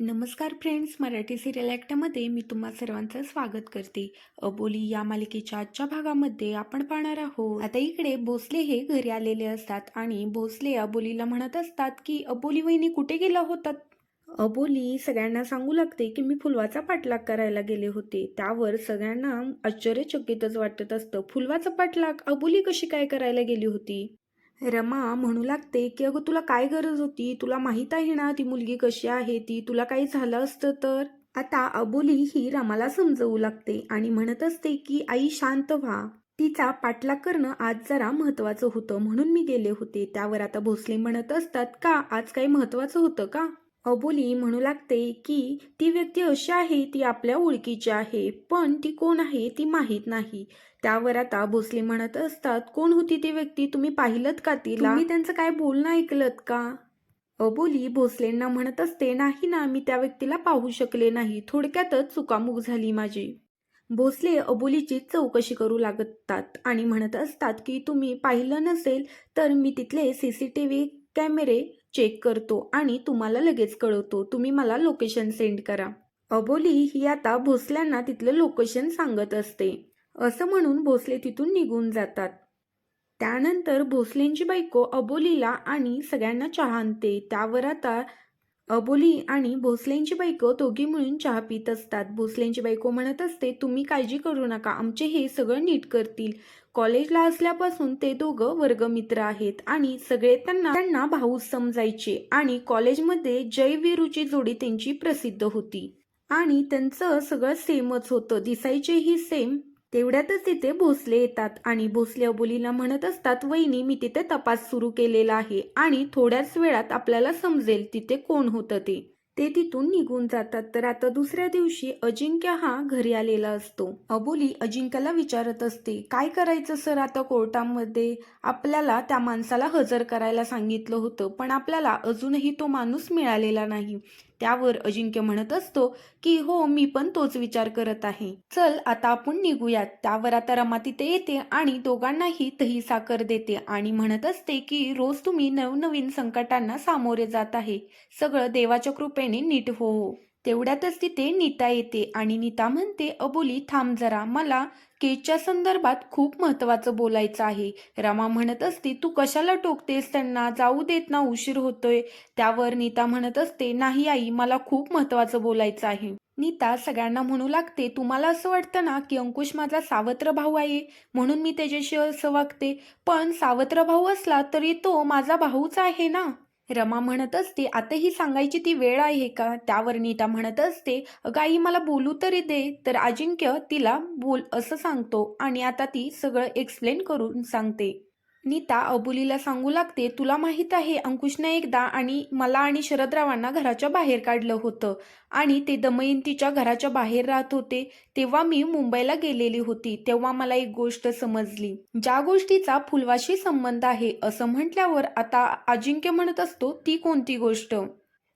नमस्कार friends Marathi serial ॲक्टमध्ये मी तुम्हा सर्वांचं स्वागत करते. अबोली या मालिकेच्या आजच्या भागामध्ये आपण पाहणार आहोत. आता इकडे भोसले हे घरी आलेले असतात आणि भोसले अबोलीला म्हणत असतात की अबोली वहिनी कुठे गेला होतात अबोली सगळ्यांना सांगू लागते की मी फुलवाचा पाठलाग करायला गेले होते. त्यावर सगळ्यांना आश्चर्यचकितच वाटत असतं. फुलवाचा पाठलाग अबोली कशी काय करायला गेली होती? रमा म्हणू लागते की अगं तुला काय गरज होती? तुला माहीत आहे ना ती मुलगी कशी आहे? ती तुला काही झालं असतं तर? आता अबोली ही रमाला समजवू लागते आणि म्हणत असते की आई शांत व्हा. तिचा पाठलाग करणं आज जरा महत्वाचं होतं म्हणून मी गेले होते. त्यावर आता भोसले म्हणत असतात का आज काही महत्वाचं होतं का? अबोली म्हणू लागते की ती व्यक्ती अशी आहे ती आपल्या ओळखीची आहे पण ती कोण आहे ती माहीत नाही. त्यावर आता भोसले म्हणत असतात कोण होती ती व्यक्ती? तुम्ही पाहिलत का तिला? तुम्ही त्यांचं काय बोलणं ऐकलत का? अबोली भोसलेंना म्हणत असते नाही ना मी त्या व्यक्तीला पाहू शकले नाही. थोडक्यातच चुकामुक झाली माझी. भोसले अबोलीची चौकशी करू लागतात आणि म्हणत असतात की तुम्ही पाहिलं नसेल तर मी तिथले सी सी टी व्ही कॅमेरे चेक करतो आणि तुम्हाला लगेच कळवतो. तुम्ही मला लोकेशन सेंड करा. अबोली ही आता भोसल्यांना तिथलं लोकेशन सांगत असते. असं म्हणून भोसले तिथून निघून जातात. त्यानंतर भोसलेंची बायको अबोलीला आणि सगळ्यांना चहा आणते. त्यावर आता अबोली आणि भोसलेंची बायको दोघी मिळून चहा पित असतात. भोसलेंची बायको म्हणत असते तुम्ही काळजी करू नका आमचे हे सगळं नीट करतील. कॉलेजला असल्यापासून ते दोघं वर्गमित्र आहेत आणि सगळे त्यांना त्यांना भाऊ समजायचे आणि कॉलेजमध्ये जयवीरूची जोडी त्यांची प्रसिद्ध होती. आणि त्यांचं सगळं सेमच होतं. दिसायचेही सेम तेवढ्यातच तिथे भोसले येतात आणि भोसले अबोलीला म्हणत असतात वहिनी मी तिथे तपास सुरू केलेला आहे आणि थोड्याच वेळात आपल्याला समजेल तिथे कोण होतं ते. ते तिथून निघून जातात. तर आता दुसऱ्या दिवशी अजिंक्य हा घरी आलेला असतो. अबोली अजिंक्याला विचारत असते काय करायचं सर आता कोर्टामध्ये? आपल्याला त्या माणसाला हजर करायला सांगितलं होतं पण आपल्याला अजूनही तो माणूस मिळालेला नाही. त्यावर अजिंक्य म्हणत असतो की हो मी पण तोच विचार करत आहे. चल आता आपण निघूयात. त्यावर आता रमा तिथे येते आणि दोघांनाही दही साखर देते आणि म्हणत असते की रोज तुम्ही नवनवीन संकटांना सामोरे जात आहे. सगळं देवाच्या कृपेने नीट हो हो. तेवढ्यातच तिथे नीता येते आणि नीता म्हणते अबोली थांब जरा. मला केच्या संदर्भात खूप महत्वाचं बोलायचं आहे. रमा म्हणत असते तू कशाला टोकतेस त्यांना? जाऊ देत ना उशीर होतोय. त्यावर नीता म्हणत असते नाही आई मला खूप महत्वाचं बोलायचं आहे. नीता सगळ्यांना म्हणू लागते तुम्हाला असं वाटतं ना की अंकुश माझा सावत्र भाऊ आहे? म्हणून मी त्याच्याशी असं वागते. पण सावत्र भाऊ असला तरी तो माझा भाऊच आहे ना. रमा म्हणत असते आता ही सांगायची ती वेळ आहे का? त्यावर नीता म्हणत असते अगं आई मला बोलू तरी दे. तर अजिंक्य तिला बोल असं सांगतो आणि आता ती सगळं एक्सप्लेन करून सांगते. नीता अबुलीला सांगू लागते तुला माहीत आहे अंकुशने एकदा आणि मला आणि शरदरावांना घराच्या बाहेर काढलं होतं आणि ते दमयंतीच्या घराच्या बाहेर राहत होते. तेव्हा मी मुंबईला गेलेली होती. तेव्हा मला एक गोष्ट समजली. ज्या गोष्टीचा फुलवाशी संबंध आहे असं म्हटल्यावर आता अजिंक्य म्हणत असतो ती कोणती गोष्ट?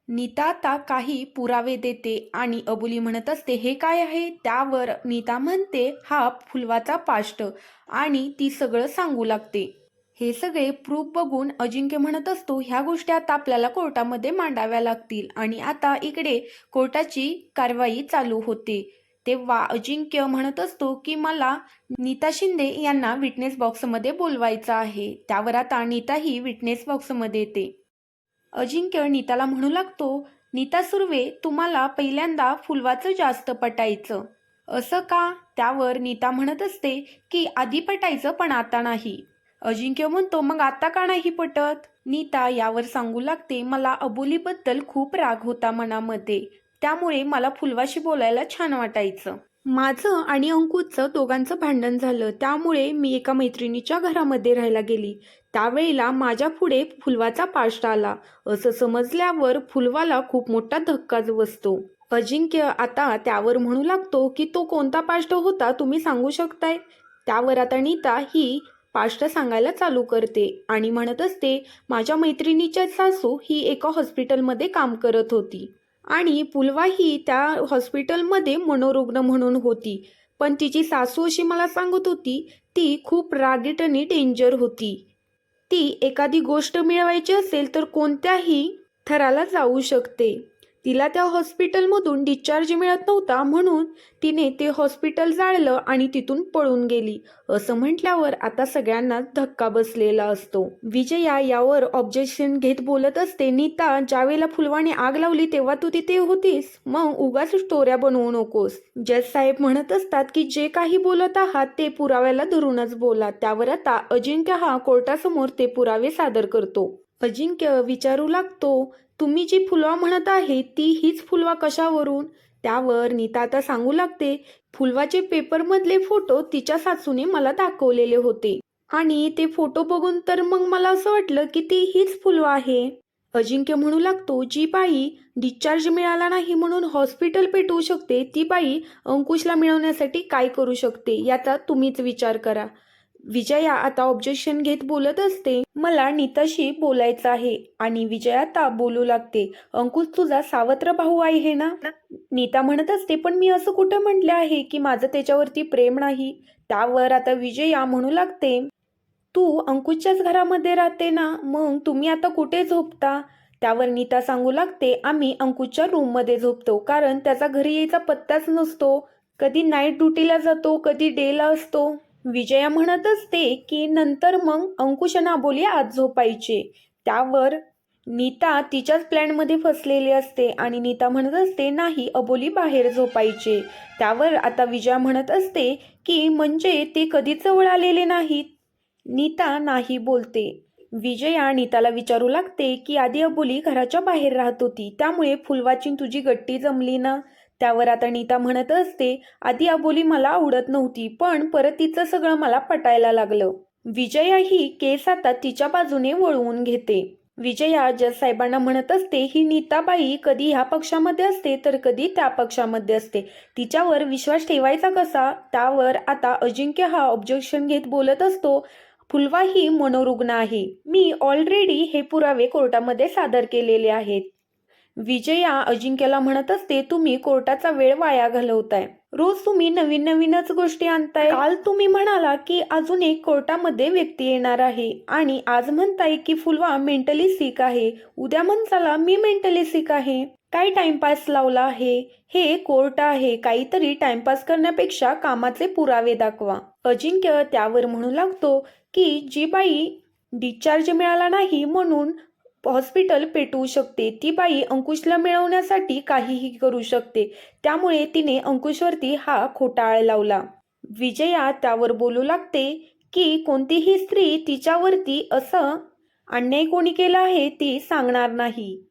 नीता आता काही पुरावे देते आणि अबुली म्हणत असते हे काय आहे? त्यावर नीता म्हणते हा फुलवाचा पाष्ट. आणि ती सगळं सांगू लागते. हे सगळे प्रूफ बघून अजिंक्य म्हणत असतो ह्या गोष्टी आता आपल्याला कोर्टामध्ये मांडाव्या लागतील आणि आता इकडे कोर्टाची कारवाई चालू होते. तेव्हा अजिंक्य म्हणत असतो की मला नीता शिंदे यांना विटनेस बॉक्समध्ये बोलवायचं आहे. त्यावर आता नीता ही विटनेस बॉक्समध्ये येते. अजिंक्य नीताला म्हणू लागतो नीता सुर्वे तुम्हाला पहिल्यांदा फुलवाचं जास्त पटायचं. असं का? त्यावर नीता म्हणत असते की आधी पटायचं पण आता नाही. अजिंक्य म्हणतो मग आता का नाही पटत? नीता यावर सांगू लागते मला अबोलीबद्दल खूप राग होता मनामध्ये. त्यामुळे मला फुलवाशी बोलायला छान वाटायचं. माझं आणि अंकुचं दोघांचं भांडण झालं. त्यामुळे मी एका मैत्रिणीच्या घरामध्ये राहायला गेली. त्यावेळेला माझ्या पुढे फुलवाचा पाष्ट आला. असं समजल्यावर फुलवाला खूप मोठा धक्काच बसतो. अजिंक्य आता त्यावर म्हणू लागतो की तो कोणता पाष्ट होता तुम्ही सांगू शकताय? त्यावर आता नीता ही पाष्ट सांगायला चालू करते आणि म्हणत असते माझ्या मैत्रिणीच्या सासू ही एका हॉस्पिटलमध्ये काम करत होती आणि पुलवा ही त्या हॉस्पिटलमध्ये मनोरुग्ण म्हणून होती. पण तिची सासू अशी मला सांगत होती ती खूप रागीट आणि डेंजर होती. ती एखादी गोष्ट मिळवायची असेल तर कोणत्याही थराला जाऊ शकते. तिला त्या हॉस्पिटलमधून डिस्चार्ज मिळत नव्हता म्हणून तिने ते हॉस्पिटल जाळलं आणि तिथून पळून गेली. असं म्हटल्यावर आता सगळ्यांनाच धक्का बसलेला असतो. विजया यावर ऑब्जेक्शन घेत बोलत असते नीता ज्यावेळेला फुलवाने आग लावली तेव्हा तू तिथे होतीस. मग उगाच स्टोऱ्या बनवू नकोस. जज साहेब म्हणत असतात की जे काही बोलत आहात ते पुराव्याला धरूनच बोला. त्यावर आता अजिंक्य हा कोर्टासमोर ते पुरावे सादर करतो. अजिंक्य विचारू लागतो तुम्ही जी फुलवा म्हणत आहे ती हीच फुलवा कशावरून? त्यावर नीता आता सांगू लागते फुलवाचे पेपरमधले फोटो तिच्या सासूने मला दाखवलेले होते आणि ते फोटो बघून तर मग मला असं वाटलं की ती हीच फुलवा आहे. अजिंक्य म्हणू लागतो जी बाई डिस्चार्ज मिळाला नाही म्हणून हॉस्पिटल पेटवू शकते ती बाई अंकुशला मिळवण्यासाठी काय करू शकते याचा तुम्हीच विचार करा. विजया आता ऑब्जेक्शन घेत बोलत असते. मला नीताशी बोलायचं आहे आणि विजया आता बोलू लागते. अंकुश तुझा सावत्र भाऊ आहे ना? नीता म्हणत असते पण मी असं कुठं म्हटलं आहे की माझं त्याच्यावरती प्रेम नाही? त्यावर आता विजया म्हणू लागते. तू अंकुशच्याच घरामध्ये राहते ना? मग तुम्ही आता कुठे झोपता? त्यावर नीता सांगू लागते आम्ही अंकुशच्या रूममध्ये झोपतो कारण त्याचा घरी यायचा पत्ताच नसतो. कधी नाईट ड्युटीला जातो कधी डेला असतो. विजया म्हणत असते की नंतर मग अंकुशना बोली अबोली आज झोपायचे. त्यावर नीता तिच्याच प्लॅनमध्ये फसलेली असते आणि नीता म्हणत असते नाही अबोली बाहेर झोपायचे. त्यावर आता विजया म्हणत असते की म्हणजे ते कधीच जवळ आलेले नाहीत? नीता नाही बोलते. विजया नीताला विचारू लागते की आधी अबोली घराच्या बाहेर राहत होती त्यामुळे फुलवाची तुझी गट्टी जमली ना? त्यावर आता नीता म्हणत असते आधी अबोली मला आवडत नव्हती पण परत तिचं सगळं मला पटायला लागलं. विजया ही केस आता तिच्या बाजूने वळवून घेते. विजया जज साहेबांना म्हणत असते ही नीताबाई कधी ह्या पक्षामध्ये असते तर कधी त्या पक्षामध्ये असते. तिच्यावर विश्वास ठेवायचा कसा त्यावर आता अजिंक्य हा ऑब्जेक्शन घेत बोलत असतो फुलवा ही मनोरुग्ण आहे. मी ऑलरेडी हे पुरावे कोर्टामध्ये सादर केलेले आहेत. विजया अजिंक्यला म्हणत असते तुम्ही कोर्टाचा वेळ वाया घालवताय. रोज तुम्ही नवीन नवीनच गोष्टी आणताय. काल तुम्ही म्हणाला की अजून एक कोर्टामध्ये व्यक्ती येणार आहे आणि आज म्हणताय की फुलवा मेंटली सिक आहे. उद्या म्हणताला मी मेंटली सिक आहे. काय टाइमपास लावला आहे? हे कोर्ट आहे. काहीतरी टाइमपास करण्यापेक्षा कामाचे पुरावे दाखवा. अजिंक्य त्यावर म्हणू लागतो की जी बाई डिस्चार्ज मिळाला नाही म्हणून हॉस्पिटल पेटवू शकते. ती बाई अंकुशला मिळवण्यासाठी काहीही करू शकते. त्यामुळे तिने अंकुशवरती हा खोटाळ लावला. विजया त्यावर बोलू लागते की कोणतीही स्त्री तिच्यावरती असं अन्याय कोणी केला आहे ती सांगणार नाही.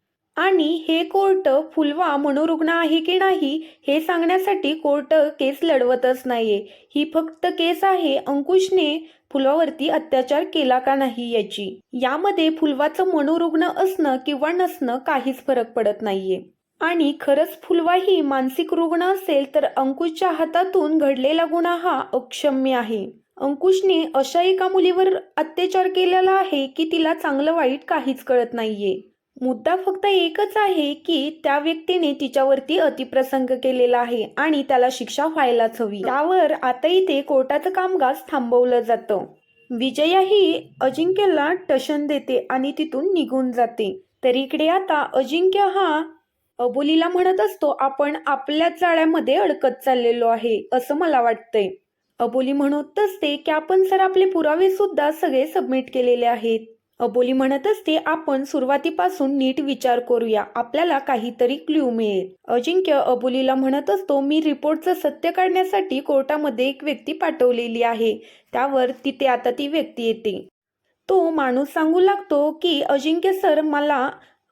आणि हे कोर्ट फुलवा मनोरुग्ण आहे की नाही हे सांगण्यासाठी कोर्ट केस लढवतच नाहीये. ही फक्त केस आहे अंकुशने फुलवावरती अत्याचार केला का नाही याची. यामध्ये फुलवाचं मनोरुग्ण असणं किंवा नसणं काहीच फरक पडत नाहीये. आणि खरंच फुलवा ही मानसिक रुग्ण असेल तर अंकुशच्या हातातून घडलेला गुन्हा हा अक्षम्य आहे. अंकुशने अशा एका मुलीवर अत्याचार केलेला आहे की तिला चांगलं वाईट काहीच कळत नाहीये. मुद्दा फक्त एकच आहे की त्या व्यक्तीने तिच्यावरती अतिप्रसंग केलेला आहे आणि त्याला शिक्षा व्हायलाच हवी. त्यावर आता इथे कोर्टाचं कामकाज थांबवलं जातं. विजया ही अजिंक्यला टशन देते आणि तिथून निघून जाते. तर इकडे आता अजिंक्य हा अबोलीला म्हणत असतो आपण आपल्याच जाळ्यामध्ये अडकत चाललेलो आहे असं मला वाटतंय. अबोली म्हणत असते की आपण सर आपले पुरावे सुद्धा सगळे सबमिट केलेले आहेत. अबोली म्हणत असते आपण सुरुवातीपासून नीट विचार करूया. आपल्याला काहीतरी क्ल्यू मिळेल. अजिंक्य अबोलीला म्हणत असतो मी रिपोर्टचं सत्य काढण्यासाठी कोर्टामध्ये एक व्यक्ती पाठवलेली आहे. त्यावर तिथे आता ती व्यक्ती येते. तो माणूस सांगू लागतो की अजिंक्य सर मला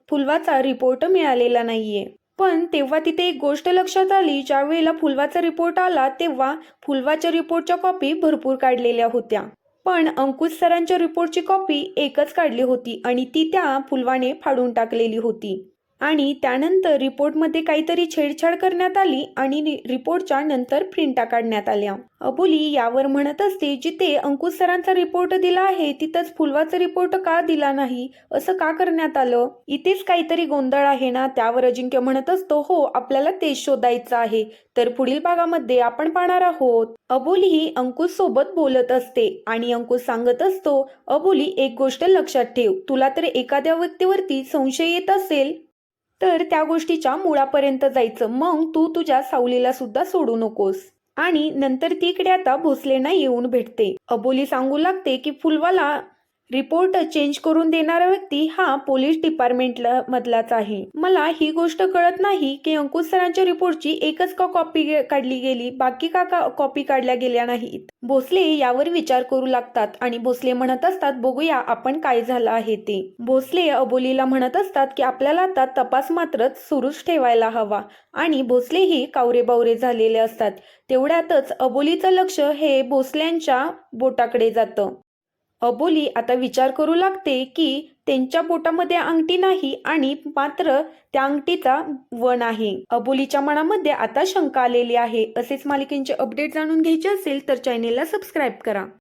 फुलवाचा रिपोर्ट मिळालेला नाहीये. पण तेव्हा तिथे एक गोष्ट लक्षात आली ज्यावेळेला फुलवाचा रिपोर्ट आला तेव्हा फुलवाच्या रिपोर्टच्या कॉपी भरपूर काढलेल्या होत्या. पण अंकुश सरांच्या रिपोर्टची कॉपी एकच काढली होती आणि ती त्या फुलवाने फाडून टाकलेली होती. आणि त्यानंतर रिपोर्टमध्ये काहीतरी छेडछाड करण्यात आली आणि रिपोर्टच्या नंतर प्रिंटा काढण्यात आल्या. अबोली यावर म्हणत असते जिथे अंकुश सरांचा रिपोर्ट दिला आहे तिथंच फुलवाचा रिपोर्ट का दिला नाही? असं का करण्यात आलं? इथेच काहीतरी गोंधळ आहे ना? त्यावर अजिंक्य म्हणत असतो हो आपल्याला ते शोधायचं आहे. तर पुढील भागामध्ये आपण पाहणार आहोत. अबोली ही अंकुश सोबत बोलत असते आणि अंकुश सांगत असतो अबोली एक गोष्ट लक्षात ठेव. तुला तर एखाद्या व्यक्तीवरती संशय येत असेल तर त्या गोष्टीच्या मुळापर्यंत जायचं. मग तू तुझ्या सावलीला सुद्धा सोडू नकोस. आणि नंतर तिकडे आता भोसलेंना येऊन भेटते. अबोली सांगू लागते की फुलवाला रिपोर्ट चेंज करून देणारा व्यक्ती हा पोलीस डिपार्टमेंटला मधलाच आहे. मला ही गोष्ट कळत नाही की अंकुश सरांच्या रिपोर्टची एकच का कॉपी काढली गेली बाकी का कॉपी काढल्या गेल्या नाहीत? भोसले यावर विचार करू लागतात आणि भोसले म्हणत असतात बघूया आपण काय झालं आहे ते. भोसले अबोलीला म्हणत असतात की आपल्याला आता तपास मात्र सुरूच ठेवायला हवा आणि भोसलेही कावरे बावरे झालेले असतात. तेवढ्यातच अबोलीचं लक्ष हे भोसल्यांच्या बोटाकडे जातं. अबोली आता विचार करू लागते की त्यांच्या बोटामध्ये अंगठी नाही आणि मात्र त्या अंगठीचा वन आहे. अबोलीच्या मनामध्ये आता शंका आलेली आहे. असेच मालिकेंचे अपडेट जाणून घ्यायचे असेल तर चॅनेलला सबस्क्राईब करा.